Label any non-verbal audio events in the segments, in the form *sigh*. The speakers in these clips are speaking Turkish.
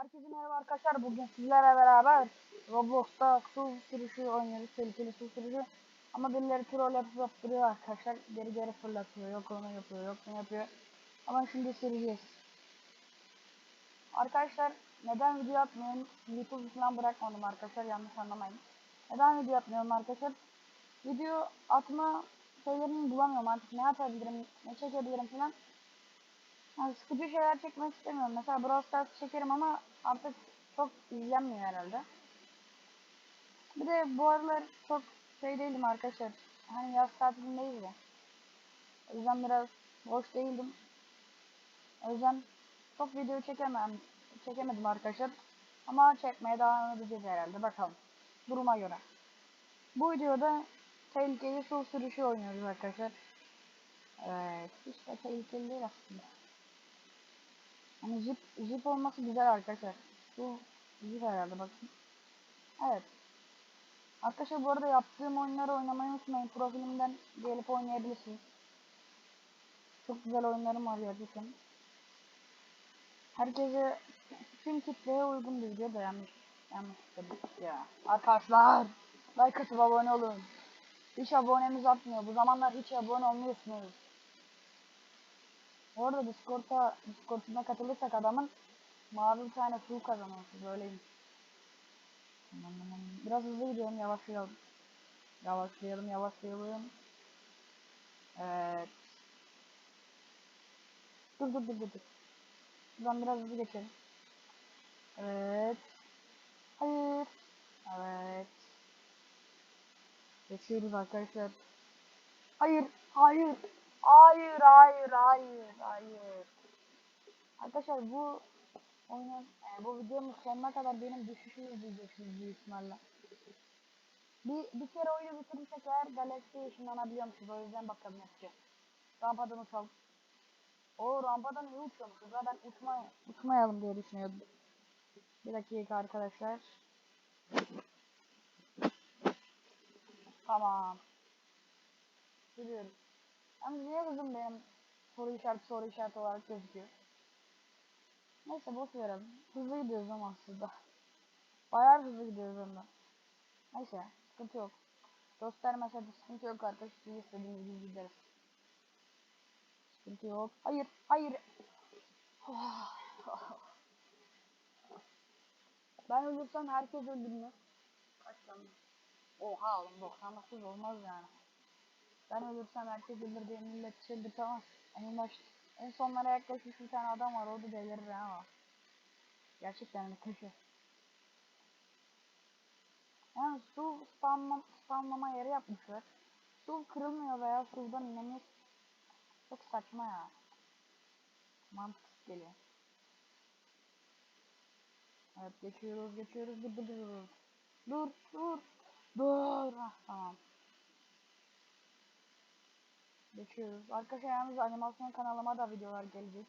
Herkese merhaba arkadaşlar. Bugün sizlerle beraber Roblox'ta su sürüşü oynuyoruz. Tehlikeli su sürüşü. Ama birileri troll yapıp yaptırıyor arkadaşlar. Geri geri fırlatıyor. Yok onu yapıyor, yok bunu yapıyor. Ama şimdi süreceğiz. Arkadaşlar neden video atmıyorum? YouTube falan bırakmadım arkadaşlar. Yanlış anlamayın. Neden video atmıyorum arkadaşlar? Video atma şeylerini bulamıyorum artık. Ne yapabilirim, ne çekebilirim falan. Yani sıkıcı şeyler çekmek istemiyorum. Mesela Brawl Stars çekerim ama artık çok izlenmiyor herhalde. Bir de bu aralar çok şey değilim arkadaşlar. Hani yaz tatilindeyiz ya. O yüzden biraz boş değildim. O yüzden çok video çekemem, çekemedim arkadaşlar. Ama çekmeye devam edeceğiz herhalde. Bakalım. Duruma göre. Bu videoda tehlikeli su sürüşü oynuyoruz arkadaşlar. Evet. Hiç de tehlikeli değil aslında. Jip, jip olması güzel arkadaşlar. Bu jip herhalde bakın. Evet. Arkadaşlar bu arada yaptığım oyunları oynamayı unutmayın. Profilimden gelip oynayabilirsiniz. Çok güzel oyunlarım var gerçekten. Herkese tüm kitleye uygun bir video da yanlış. Yanlış tabii ya. Arkadaşlar like atıp abone olun. Hiç abonemiz atmıyor. Bu zamanlar hiç abone olmuyorsunuz. Bu arada Discord'a Discord'una katılırsak adamın mavi bir tane su kazanıyorsunuz öyleymiş. Aman aman. Biraz hızlı gidiyorum yavaşlayalım. Yavaşlayalım yavaşlayalım. Evet. Dur dur dur. dur. Buradan biraz hızlı geçelim. Evet. Hayır. Evet. Geçiyoruz arkadaşlar. Hayır. Hayır. Hayır, hayır, hayır, hayır. Arkadaşlar bu oyunun, e, bu videonun sonuna kadar benim düşüşümü izleyeceksiniz büyük ihtimalle. Bir, bir kere oyunu bitirirsek eğer Galaxy'ye ışınlanabiliyormuşuz. O yüzden bakalım yapacağız. Rampadan uçalım. O rampadan iyi uçuyormuşuz. Ya ben uçmay uçmayalım diye düşünüyordum. Bir dakika arkadaşlar. Tamam. Sürüyoruz. Yalnız niye hızım benim soru işareti soru işareti olarak gözüküyor? Neyse boş verelim. Hızlı gidiyoruz ama aslında. Bayağı hızlı gidiyoruz ondan. Neyse sıkıntı yok. Göstermese de sıkıntı yok arkadaşlar. Siz istediğiniz gibi gideriz. Sıkıntı yok. Hayır, hayır. ben ölürsem herkes öldürür. Kaç tane? Oha oğlum 99 olmaz yani. Ben ölürsem herkes ölür diye millet çıldırtamaz. En baş, en sonlara yaklaşmış bir tane adam var o da delirir ama. Gerçekten köşe. Yani su spamla, spamlama yeri yapmışlar. Su kırılmıyor veya sudan inemiyor. Çok saçma ya. Mantıksız geliyor. Evet geçiyoruz geçiyoruz dur dur dur. Dur dur. Dur. Hah, tamam. Geçiyoruz. Arkadaşlar yalnız animasyon kanalıma da videolar gelecek.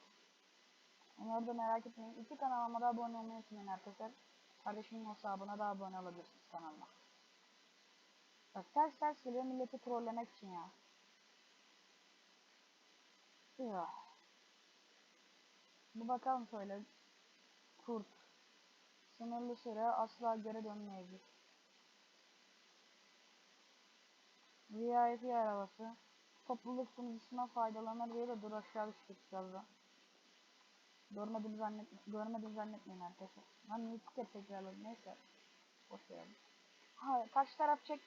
Onları da merak etmeyin. İki kanalıma da abone olmayı unutmayın arkadaşlar. Kardeşimin hesabına da abone olabilirsiniz kanalıma. Bak ters ters geliyor milleti trollemek için ya. Ya. Bu bakalım şöyle. Kurt. Sınırlı süre asla geri dönmeyecek. VIP arabası. Topluluk sunucusuna faydalanır diye de dur aşağı düştük da. Görmedim zannet görmedim zannetmeyin arkadaşlar. Lan iki kere tekrarladım neyse. Boş verelim. Ha kaç taraf çek?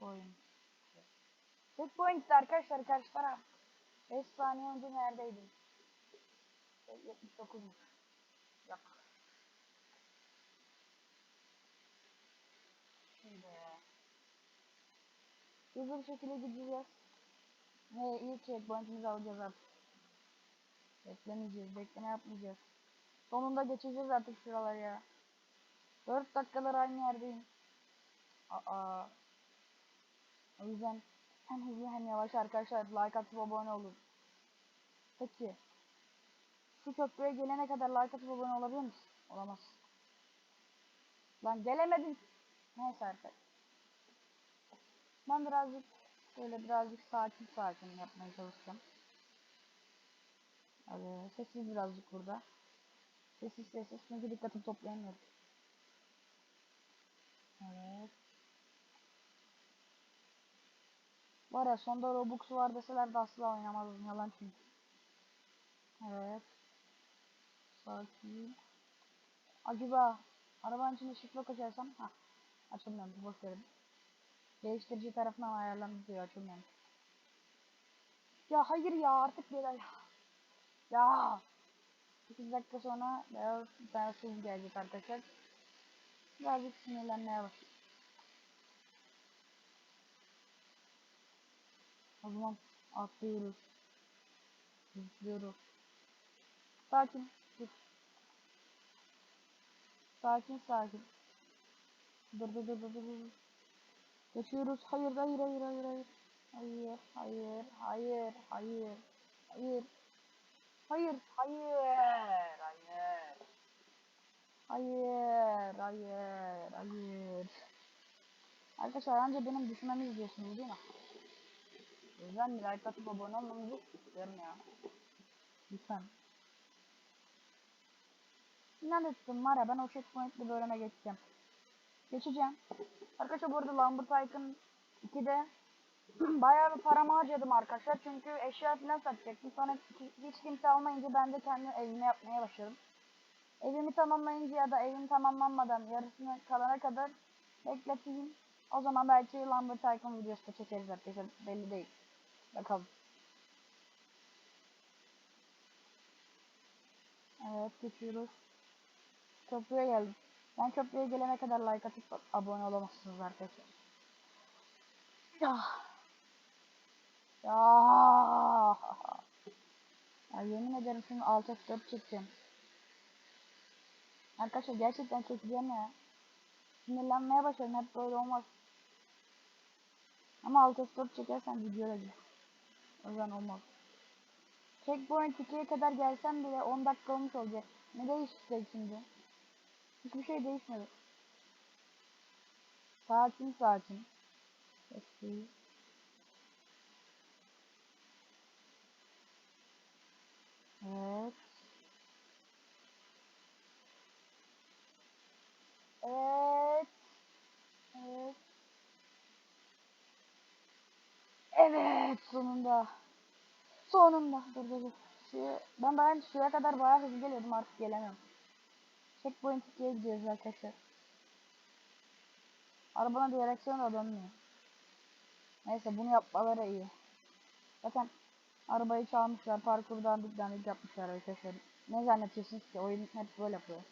Oyun. Checkpoint arkadaşlar karşı taraf. 5 saniye önce neredeydin? 79'muş. Yok. Şimdi hızlı bir şekilde gideceğiz. Ve ilk checkpoint'imizi alacağız artık. Beklemeyeceğiz, bekleme yapmayacağız. Sonunda geçeceğiz artık şuraları ya. 4 dakikalar aynı yerdeyim. Aa. O yüzden hem hızlı hem yavaş arkadaşlar like atıp abone olun. Peki. Şu köprüye gelene kadar like atıp abone olabilir misin? Olamaz. Lan gelemedim. Neyse arkadaşlar. Ben birazcık böyle birazcık sakin sakin yapmaya çalışacağım. Hadi sessiz birazcık burada. Sessiz sessiz çünkü dikkatimi toplayamıyorum. Evet. Var ya sonda Robux var deseler de asla oynamazdım yalan çünkü. Evet. Sakin. Acaba arabanın içinde şifre koşarsam ha açılmıyor boş verin. Değiştirici tarafından ayarlandı diyor açılmıyor. Ya hayır ya artık bir ya. Ya. 8 dakika sonra beyaz beyazsız gelecek arkadaşlar. Birazcık sinirlenmeye başladı. O zaman atlıyoruz. Zıplıyoruz. Sakin. Dur. Sakin sakin. Dur dur dur dur dur. Geçiyoruz. Hayır hayır hayır hayır hayır. Hayır hayır hayır hayır. Hayır. Hayır hayır hayır. Hayır hayır hayır. Arkadaşlar önce benim düşmemi izliyorsunuz değil mi? O yüzden like atıp abone olmanızı istiyorum ya. Lütfen. İnan ettim var ya ben o checkpointli bölüme geçeceğim. Geçeceğim. Arkadaşlar bu arada Lambert Tycoon 2'de *clears throat* bayağı bir paramı harcadım arkadaşlar. Çünkü eşya falan satacaktım. Sonra hiç kimse almayınca ben de kendi evimi yapmaya başladım. Evimi tamamlayınca ya da evim tamamlanmadan yarısını kalana kadar bekleteyim. O zaman belki Lambert Tycoon videosu da çekeriz arkadaşlar. Belli değil. Bakalım. Evet geçiyoruz. Köprüye geldim. Ben köprüye gelene kadar like atıp abone olamazsınız arkadaşlar. Ya. Ya. Ya yemin ederim şimdi alt F4 çekeceğim. Arkadaşlar gerçekten çekeceğim ya. Sinirlenmeye başladım hep böyle olmaz. Ama alt F4 çekersen video da O yüzden olmaz. Checkpoint 2'ye kadar gelsem bile 10 dakika olmuş olacak. Ne değişecek şimdi? Hiçbir şey değişmedi. Sakin sakin. Eski. Evet. Evet. Evet. Evet sonunda. Sonunda. Dur dur dur. Suya, ben ben suya kadar bayağı hızlı geliyordum artık gelemiyorum. Checkpoint 2'ye gidiyoruz arkadaşlar. Arabanın direksiyonu da dönmüyor. Neyse bunu yapmaları iyi. Zaten arabayı çalmışlar, parkurdan dikdandik yapmışlar arkadaşlar. Ne zannediyorsunuz ki oyun hep böyle yapıyor.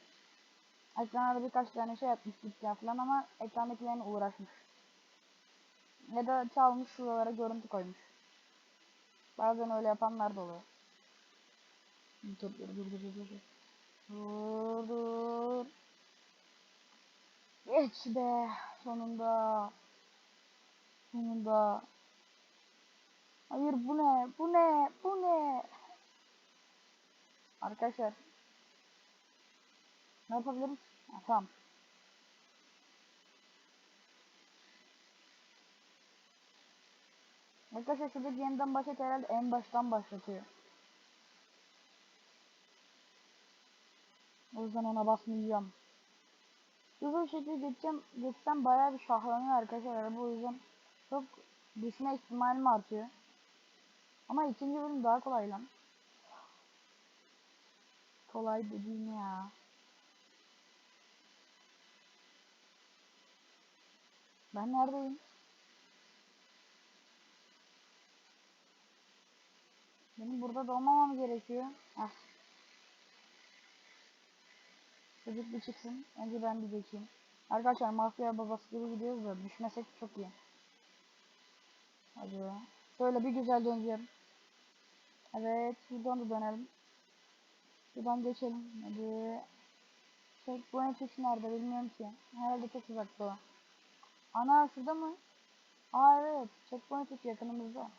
Ekrana birkaç tane şey yapmış dükkan falan ama ekrandakilerine uğraşmış. Ya da çalmış şuralara görüntü koymuş. Bazen öyle yapanlar da oluyor. Dur dur dur dur dur dur. Dur dur. Geç be sonunda. Sonunda. Hayır bu ne? Bu ne? Bu ne? Arkadaşlar. Ne yapabiliriz? Ha, tamam. Arkadaşlar şurada yeniden başlat herhalde en baştan başlatıyor. O yüzden ona basmayacağım. Hızlı bir şekilde geçeceğim. Geçsem bayağı bir şahlanıyor arkadaşlar. Araba o yüzden çok düşme ihtimalim artıyor. Ama ikinci bölüm daha kolay lan. Kolay dediğim ya. Ben neredeyim? Benim burada dolmamam gerekiyor. Heh. Çocuk bir çıksın. Önce ben bir geçeyim. Arkadaşlar mafya babası gibi gidiyoruz da düşmesek çok iyi. Hadi. Şöyle bir güzel döneceğim. Evet. Buradan da dönelim. Buradan geçelim. Hadi. Checkpoint tuşu nerede bilmiyorum ki. Herhalde çok uzakta o. Ana şurada mı? Aa evet. Checkpoint tuşu yakınımızda.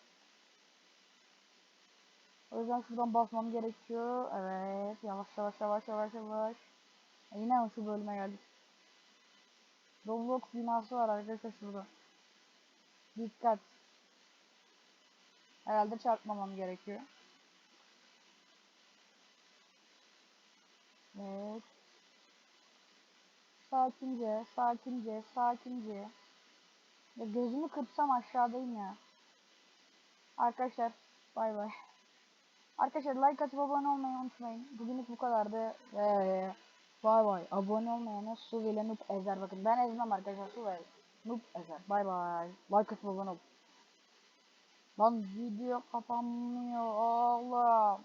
O yüzden şuradan basmam gerekiyor. Evet. Yavaş yavaş yavaş yavaş yavaş. E yine şu bölüme geldik. Roblox binası var arkadaşlar şurada. Dikkat. Herhalde çarpmamam gerekiyor. Evet. Sakince, sakince, sakince. Ya gözümü kırpsam aşağıdayım ya. Arkadaşlar bay bay. Arkadaşlar like atıp abone olmayı unutmayın. Bugünlük bu kadardı. Ve bay bay. Abone olmayana su ile noob ezer. Bakın ben ezmem arkadaşlar su ve noob ezer. Bay bay. Like atıp abone ol. Lan video kapanmıyor. Allah.